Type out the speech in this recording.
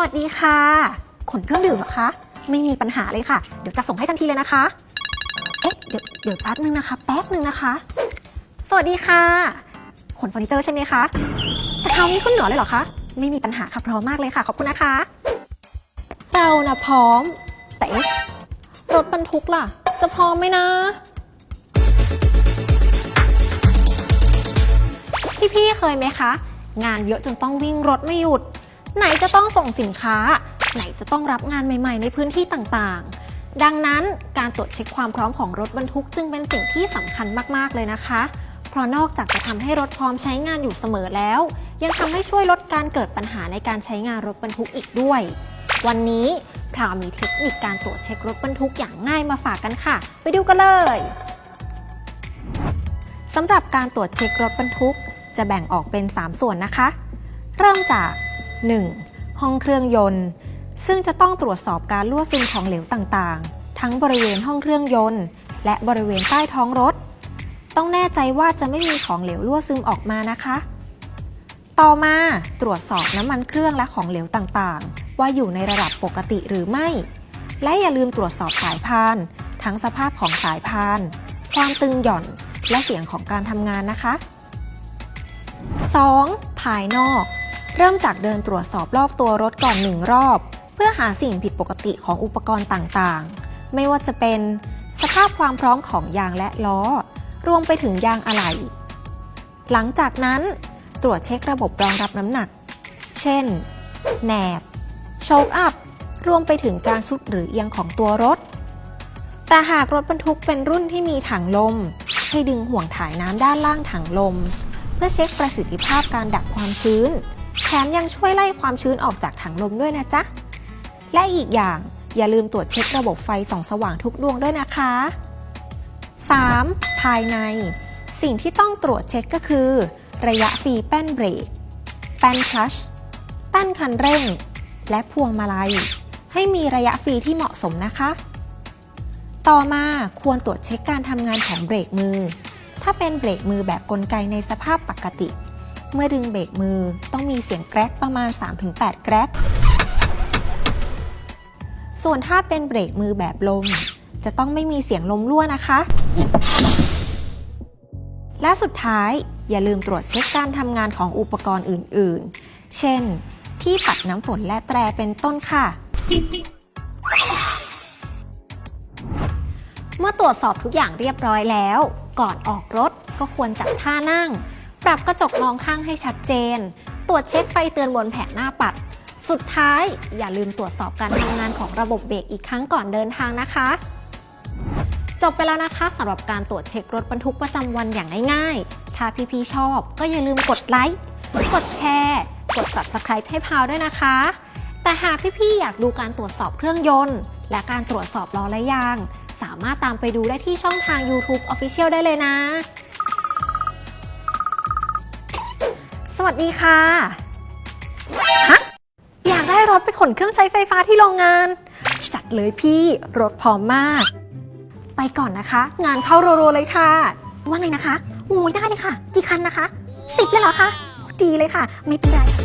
วัสดีค่ะ ขนเครื่องดื่มเหรอคะ ไม่มีปัญหาเลยค่ะ เดี๋ยวจะส่งให้ทันทีเลยนะคะ เอ๊ะ เดี๋ยวเดี๋ยวแป๊บนึงนะคะ แป๊บนึงนะคะ สวัสดีค่ะ ขนเฟอร์นิเจอร์ใช่ไหมคะ แต่คราวนี้ขึ้นเหนือเลยเหรอคะ ไม่มีปัญหาค่ะพร้อมมากเลยค่ะ ขอบคุณนะคะ เรานะพร้อม แต่เอ๊ะ รถบรรทุกล่ะ จะพร้อมไหมนะ พี่ๆเคยไหมคะ งานเยอะจนต้องวิ่งรถไม่หยุด ไหนจะต้องส่งสินค้า ไหนจะต้องรับงานใหม่ ๆ ในพื้นที่ต่างๆ ดังนั้นการตรวจเช็คความพร้อมของรถบรรทุกจึงเป็นสิ่งที่สำคัญมากๆเลยนะคะ เพราะนอกจากจะทำให้รถพร้อมใช้งานอยู่เสมอแล้ว ยังทำให้ช่วยลดการเกิดปัญหาในการใช้งานรถบรรทุกอีกด้วย วันนี้พราวมีเทคนิคการตรวจเช็ครถบรรทุกอย่างง่ายมาฝากกันค่ะ ไปดูกันเลยสำหรับการตรวจเช็ครถบรรทุก จะแบ่งออกเป็น 3 ส่วนนะคะ เริ่มจาก 1. ห้องเครื่องยนต์ ซึ่งจะต้องตรวจสอบการรั่วซึมของเหลวต่างๆ ทั้งบริเวณห้องเครื่องยนต์ และบริเวณใต้ท้องรถ ต้องแน่ใจว่าจะไม่มีของเหลวรั่วซึมออกมานะคะ ต่อมาตรวจสอบน้ำมันเครื่องและของเหลวต่างๆ ว่าอยู่ในระดับปกติหรือไม่ และอย่าลืมตรวจสอบสายพาน ทั้งสภาพของสายพาน ความตึงหย่อนและเสียงของการทำงานนะคะ 2. ภายนอก เริ่มจากเดินตรวจสอบรอบตัวรถก่อนหนึ่งรอบ เพื่อหาสิ่งผิดปกติของอุปกรณ์ต่างๆ ไม่ว่าจะเป็นสภาพความพร้อมของยางและล้อ รวมไปถึงยางอะไหล่ หลังจากนั้นตรวจเช็คระบบรองรับน้ำหนัก เช่น แหนบ โชคอัพ รวมไปถึงการซุดหรือเอียงของตัวรถ แต่หากรถบรรทุกเป็นรุ่นที่มีถังลม ให้ดึงห่วงถ่ายน้ำด้านล่างถังลม เพื่อเช็คประสิทธิภาพการดักความชื้น แถมยังช่วยไล่ความชื้นออกจากถังลมด้วยนะจ๊ะ และอีกอย่างอย่าลืมตรวจเช็คระบบไฟส่องสว่างทุกดวงด้วยนะคะ 3. ภายใน สิ่งที่ต้องตรวจเช็คก็คือ ระยะฟรีแป้นเบรก แป้นคลัช แป้นคันเร่ง และพวงมาลัย ให้มีระยะฟรีที่เหมาะสมนะคะ ต่อมาควรตรวจเช็คการทำงานของเบรกมือ ถ้าเป็นเบรกมือแบบกลไกในสภาพปกติ เมื่อดึงเบรกมือต้องมีเสียงแกรกประมาณ 3-8 แกรก ส่วนถ้าเป็นเบรกมือแบบลม จะต้องไม่มีเสียงลมรั่วนะคะ และสุดท้ายอย่าลืมตรวจเช็คการทำงานของอุปกรณ์อื่น ๆ เช่น ที่ปัดน้ำฝนและแตรเป็นต้นค่ะ เมื่อตรวจสอบทุกอย่างเรียบร้อยแล้ว ก่อนออกรถก็ควรจัดท่านั่ง ปรับกระจกมองข้างให้ชัดเจน ตรวจเช็คไฟเตือนบนแผงหน้าปัด สุดท้ายอย่าลืมตรวจสอบการทำงานของระบบเบรกอีกครั้งก่อนเดินทางนะคะ จบไปแล้วนะคะสำหรับการตรวจเช็ครถบรรทุกประจำวันอย่างง่ายๆ ถ้าพี่ๆชอบก็อย่าลืมกดไลค์ กดแชร์ กด subscribe ให้พาวด้วยนะคะ แต่หากพี่ๆอยากดูการตรวจสอบเครื่องยนต์ และการตรวจสอบล้อและยาง สามารถตามไปดูได้ที่ช่องทาง YouTube Official ได้เลยนะ สวัสดีค่ะ ฮะ อยากได้รถไปขนเครื่องใช้ไฟฟ้าที่โรงงาน จัดเลยพี่ รถพร้อมมาก ไปก่อนนะคะ งานเข้ารัวๆเลยค่ะ ว่าไงนะคะ โอ้ยได้เลยค่ะ กี่คันนะคะ สิบเลยเหรอคะ ดีเลยค่ะ ไม่เป็นไร